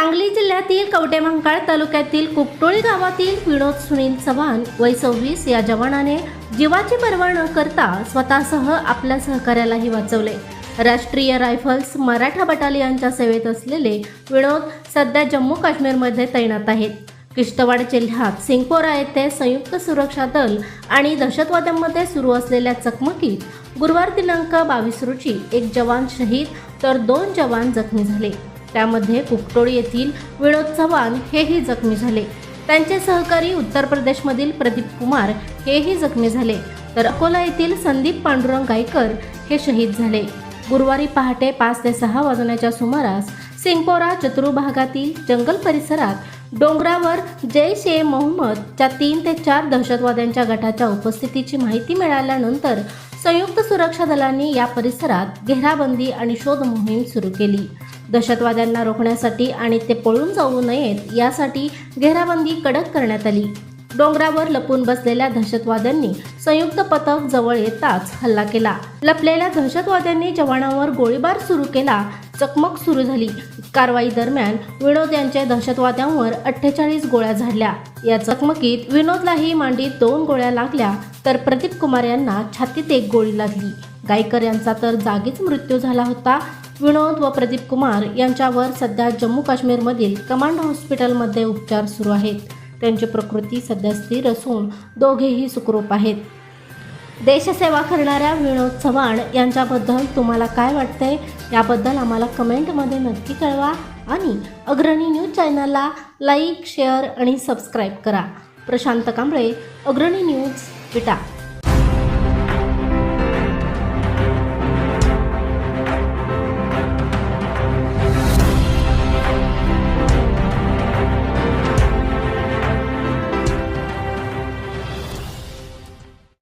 सांगली जिल्ह्यातील कवटेमंकाळ तालुक्यातील कुपटोळी गावातील विनोद सुनील चव्हाण वय सव्वीस या जवानाने जीवाची पर्वा न करता स्वतःसह आपल्या सहकार्यालाही वाचवले. राष्ट्रीय रायफल्स मराठा बटालियनच्या सेवेत असलेले विनोद सध्या जम्मू काश्मीरमध्ये तैनात आहेत. किश्तवाड जिल्ह्यात सिंगपोरा येथे संयुक्त सुरक्षा दल आणि दहशतवाद्यांमध्ये सुरू असलेल्या चकमकीत गुरुवार दिनांक बावीस रोजी एक जवान शहीद तर दोन जवान जखमी झाले. त्यामध्ये कुपटोळी येथील विनोद चव्हाण हेही जखमी झाले. त्यांचे सहकारी उत्तर प्रदेशमधील प्रदीप कुमार हेही जखमी झाले. तर अकोला येथील संदीप पांडुरंग गायकर हे शहीद झाले. गुरुवारी पहाटे पाच ते सहा वाजण्याच्या सुमारास सिंगपोरा चतुरू भागातील जंगल परिसरात डोंगरावर जैश ए मोहम्मदच्या तीन ते चार दहशतवाद्यांच्या गटाच्या उपस्थितीची माहिती मिळाल्यानंतर संयुक्त सुरक्षा दलांनी या परिसरात घेराबंदी आणि शोध मोहीम सुरू केली. दहशतवाद्यांना रोखण्यासाठी आणि ते पळून जाऊ नयेत यासाठी घेराबंदी कडक करण्यात आली. डोंगरावर लपून बसलेल्या दहशतवाद्यांनी संयुक्त पथक जवळ येताच हल्ला केला. लपलेल्या दहशतवाद्यांनी जवानांवर गोळीबार सुरू केला. चकमक सुरू झाली. कारवाई दरम्यान विनोद यांच्या दहशतवाद्यांवर अठ्ठेचाळीस गोळ्या झाडल्या. या चकमकीत विनोदलाही मांडीत दोन गोळ्या लागल्या तर प्रदीप कुमार यांना छातीत एक गोळी लागली. गायकर यांचा तर जागीच मृत्यू झाला होता. विनोद व प्रदीप कुमार यांच्यावर सध्या जम्मू काश्मीरमधील कमांड हॉस्पिटलमध्ये उपचार सुरू आहेत. त्यांची प्रकृती सध्या स्थिर असून दोघेही सुखरूप आहेत. देशसेवा करणाऱ्या विनोद चव्हाण यांच्याबद्दल तुम्हाला काय वाटतंय? याबद्दल आम्हाला कमेंटमध्ये नक्की कळवा आणि अग्रणी न्यूज चॅनलला लाईक शेअर आणि सबस्क्राईब करा. प्रशांत कांबळे अग्रणी न्यूज विटा.